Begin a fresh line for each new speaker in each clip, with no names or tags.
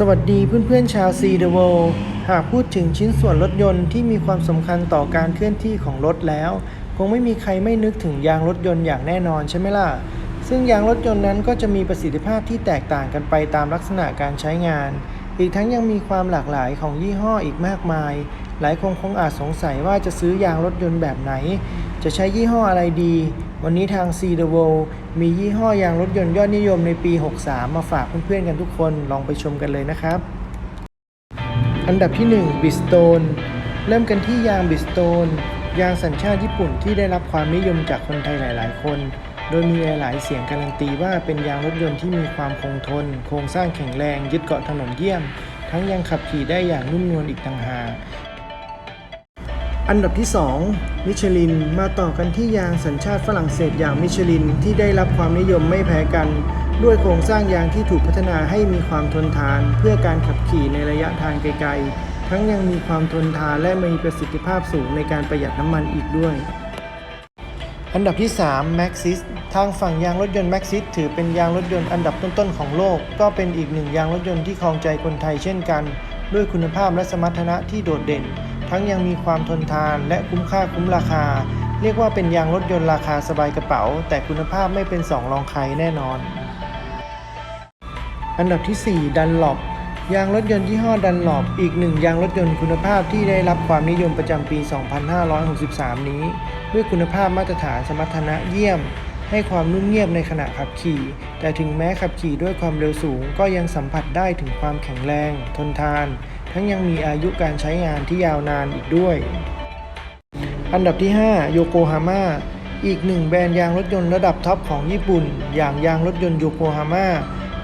สวัสดีเพื่อนๆชาว See the World หากพูดถึงชิ้นส่วนรถยนต์ที่มีความสำคัญต่อการเคลื่อนที่ของรถแล้ว คงไม่มีใครไม่นึกถึงยางรถยนต์อย่างแน่นอนใช่ไหมล่ะ ซึ่งยางรถยนต์นั้นก็จะมีประสิทธิภาพที่แตกต่างกันไปตามลักษณะการใช้งาน อีกทั้งยังมีความหลากหลายของยี่ห้ออีกมากมาย หลายคนคงอาจสงสัยว่าจะซื้อยางรถยนต์แบบไหน จะใช้ยี่ห้ออะไรดี วันนี้ทาง See the World มียี่ห้อยางรถยนต์ยอดนิยมในปี 63 มาฝากเพื่อนๆกันทุกคนลองไปชมกันเลยนะครับ อันดับที่ 1 Bridgestone เริ่มกันที่ยาง Bridgestone ยางสัญชาติญี่ปุ่นที่ได้รับความนิยมจากคนไทยหลาย ๆ คน โดยมีหลายๆเสียงการันตีว่าเป็นยางรถยนต์ที่มีความคงทน โครงสร้างแข็งแรง ยึดเกาะถนนเยี่ยม ทั้งยังขับขี่ได้อย่างนุ่มนวลอีกต่างหากอันดับที่ 2 มิชลิน มาต่อกันที่ยางสัญชาติฝรั่งเศสอย่างมิชลินที่ได้รับความนิยมไม่แพ้กัน ด้วยโครงสร้างยางที่ถูกพัฒนาให้มีความทนทาน เพื่อการขับขี่ในระยะทางไกลๆ ทั้งยังมีความทนทานและมีประสิทธิภาพสูงในการประหยัดน้ำมันอีกด้วย อันดับที่ 3 Maxxis ทางฝั่งยางรถยนต์ Maxxis ถือเป็นยางรถยนต์อันดับต้นๆของโลก ก็เป็นอีกหนึ่งยางรถยนต์ที่ครองใจคนไทยเช่นกัน ด้วยคุณภาพและสมรรถนะที่โดดเด่น ทั้งยังมีความทนทานและคุ้มค่าคุ้มราคา เรียกว่าเป็นยางรถยนต์ราคาสบายกระเป๋า แต่คุณภาพไม่เป็นสองรองใครแน่นอน อันดับที่4ดันหลบ ยางรถยนต์ยี่ห้อดันหลบอีกหนึ่งยางรถยนต์คุณภาพที่ได้รับความนิยมประจำปี 2563 นี้ ด้วยคุณภาพมาตรฐานสมรรถนะเยี่ยม ให้ความนุ่มเงียบในขณะขับขี่ แต่ถึงแม้ขับขี่ด้วยความเร็วสูง ก็ยังสัมผัสได้ถึงความแข็งแรง ทนทาน ทั้งยังมีอายุการใช้งานที่ยาวนานอีกด้วย อันดับที่ 5 โยโกฮาม่าอีกหนึ่งแบรนด์ยางรถยนต์ระดับท็อปของญี่ปุ่น อย่างยางรถยนต์โยโกฮาม่า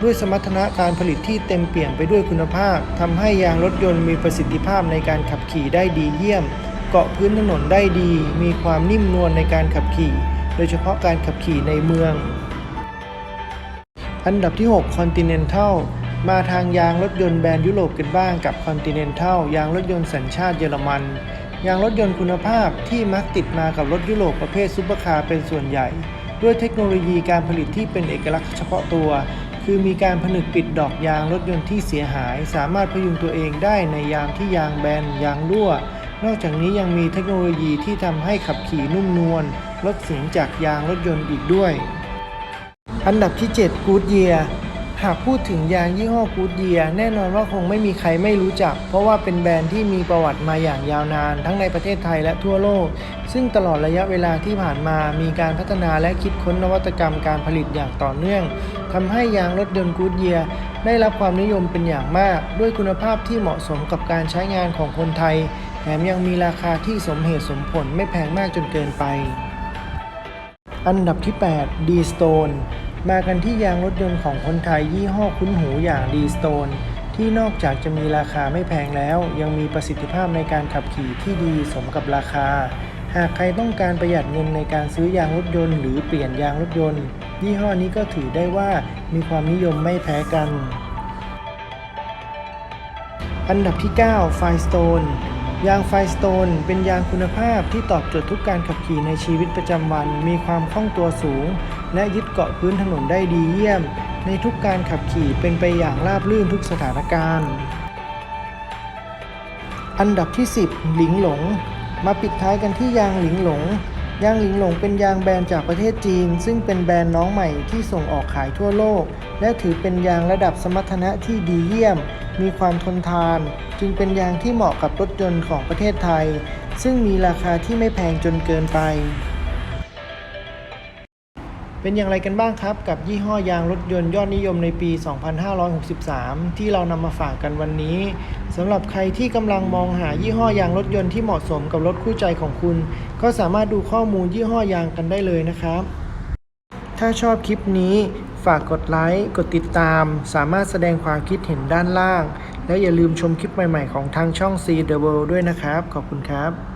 ด้วยสมรรถนะการผลิตที่เต็มเปี่ยมไปด้วยคุณภาพทำให้ยางรถยนต์มีประสิทธิภาพในการขับขี่ได้ดีเยี่ยม เกาะพื้นถนนได้ดี มีความนิ่มนวลในการขับขี่ โดยเฉพาะการขับขี่ในเมือง อันดับที่ 6 Continental มาทางยางรถยนต์แบรนด์ยุโรปกันบ้างกับ Continental ยางรถยนต์สัญชาติเยอรมันยางรถยนต์คุณภาพที่มักติดมากับรถยุโรปประเภทซุปเปอร์คาร์เป็นส่วนใหญ่ ด้วยเทคโนโลยีการผลิตที่เป็นเอกลักษณ์เฉพาะตัว คือมีการผนึกปิดดอกยางรถยนต์ที่เสียหาย สามารถพยุงตัวเองได้ในยามที่ยางแบนยางรั่ว นอกจากนี้ยังมีเทคโนโลยีที่ทำให้ขับขี่นุ่มนวลลดเสียงจากยางรถยนต์อีกด้วย อันดับที่ 7 Good Year หากพูดถึงยางยี่ห้อ Good Year แน่นอนว่าคงไม่มีใครไม่รู้จัก เพราะว่าเป็นแบรนด์ที่มีประวัติมาอย่างยาวนาน ทั้งในประเทศไทยและทั่วโลก ซึ่งตลอดระยะเวลาที่ผ่านมามีการพัฒนาและคิดค้นนวัตกรรมการผลิตอย่างต่อเนื่องทำให้ยางรถยนต์ Good Year ได้รับความนิยมเป็นอย่างมาก ด้วยคุณภาพที่เหมาะสมกับการใช้งานของคนไทยแถมยังมีราคาที่สมเหตุสมผลไม่แพงมากจนเกินไป อันดับที่ 8 D Stone มากันที่ยางรถยนต์ของคนไทยยี่ห้อคุ้นหูอย่าง D Stone ที่นอกจากจะมีราคาไม่แพงแล้ว ยังมีประสิทธิภาพในการขับขี่ที่ดีสมกับราคา หากใครต้องการประหยัดเงินในการซื้อยางรถยนต์หรือเปลี่ยนยางรถยนต์ ยี่ห้อนี้ก็ถือได้ว่ามีความนิยมไม่แพ้กัน อันดับที่ 9 Firestone ยางไฟ stone เป็นยางคุณภาพที่ตอบโจทย์ทุกการขับขี่ในชีวิตประจำวัน มีความคล่องตัวสูง และยึดเกาะพื้นถนนได้ดีเยี่ยม ในทุกการขับขี่เป็นไปอย่างราบรื่นทุกสถานการณ์ อันดับที่ 10 หลิงหลง มาปิดท้ายกันที่ยางหลิงหลง ยางหลิงหลงเป็นยางแบรนด์จากประเทศจีน ซึ่งเป็นแบรนด์น้องใหม่ที่ส่งออกขายทั่วโลก และถือเป็นยางระดับสมรรถนะที่ดีเยี่ยม มีความทนทาน จึงเป็นยางที่เหมาะกับรถยนต์ของประเทศไทย ซึ่งมีราคาที่ไม่แพงจนเกินไป เป็นอย่างไรกันบ้างครับ กับยี่ห้อยางรถยนต์ยอดนิยมในปี 2563 ที่เรานำมาฝากกันวันนี้สำหรับใครที่กำลังมองหายี่ห้อยางรถยนต์ที่เหมาะสมกับรถคู่ใจของคุณ ก็สามารถดูข้อมูลยี่ห้อยางกันได้เลยนะครับ ถ้าชอบคลิปนี้ฝากกดไลค์ กดติดตาม สามารถแสดงความคิดเห็นด้านล่าง และอย่าลืมชมคลิปใหม่ ๆ ของทางช่อง See the World ด้วยนะครับ ขอบคุณครับ